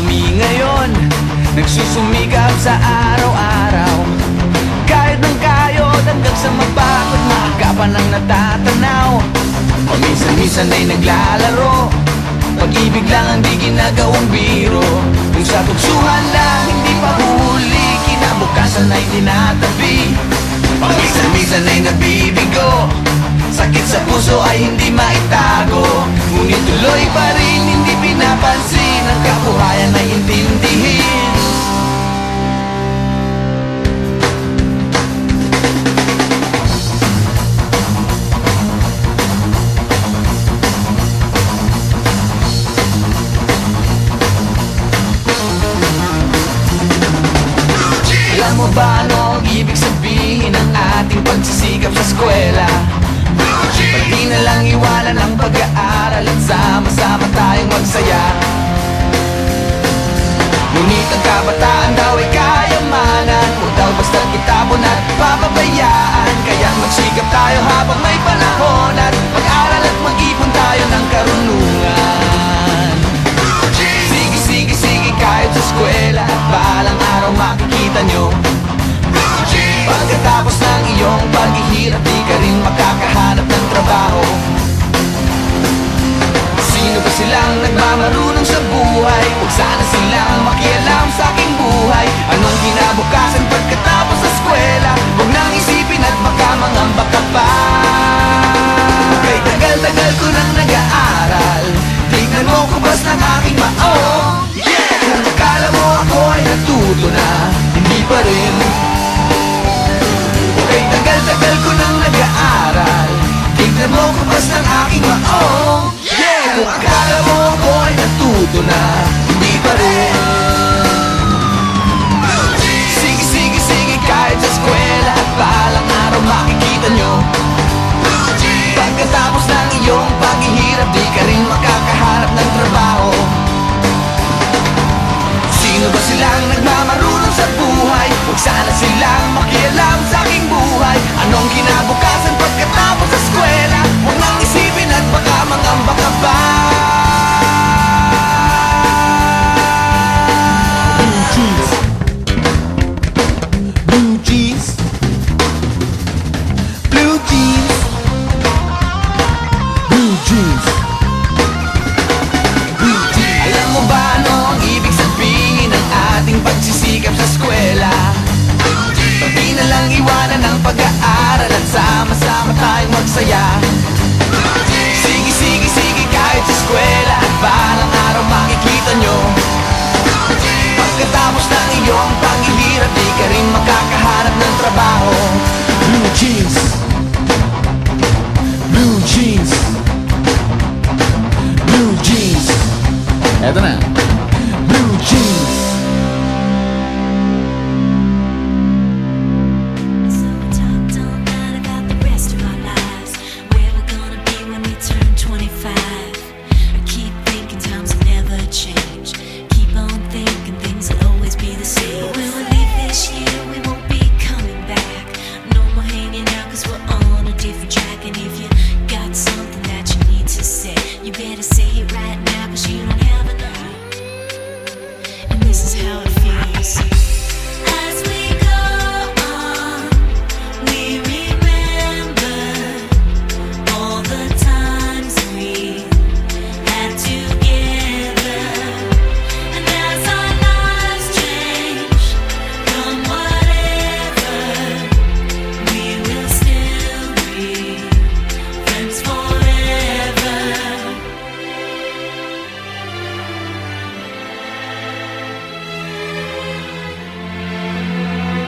kami ngayon. Nagsusumikap sa araw-araw. Kahit ng kayod hanggang sa mapagod Maagapan ang natatanaw. Paminsan-minsan ay naglalaro. Pag-ibig lang ang di ginagawang biro. Kung sa tuksuhan lang hindi pa huli Kinabukasan ay tinatabi. Paminsan-minsan ay nabibigo. Sakit sa puso ay hindi maitago. Ngunit tuloy pa rin hindi pinapansin Ang kabuhayan Alam mo ba ano ang ibig sabihin ng ating pagsisikap sa eskwela? Pati na lang iwanan ang pag-aaral silang nagmamarunong Nandito na, hindi pa rin. Sige, sige, sige, kahit sa eskwela At balang araw makikita nyo. Pagkatapos ng iyong paghihirap Di ka rin makakaharap ng trabaho. Sino ba silang nagmamarunong sa buhay? Huwag sana silang makialam sa aking buhay. Anong kinabukasan pagkatapos the square.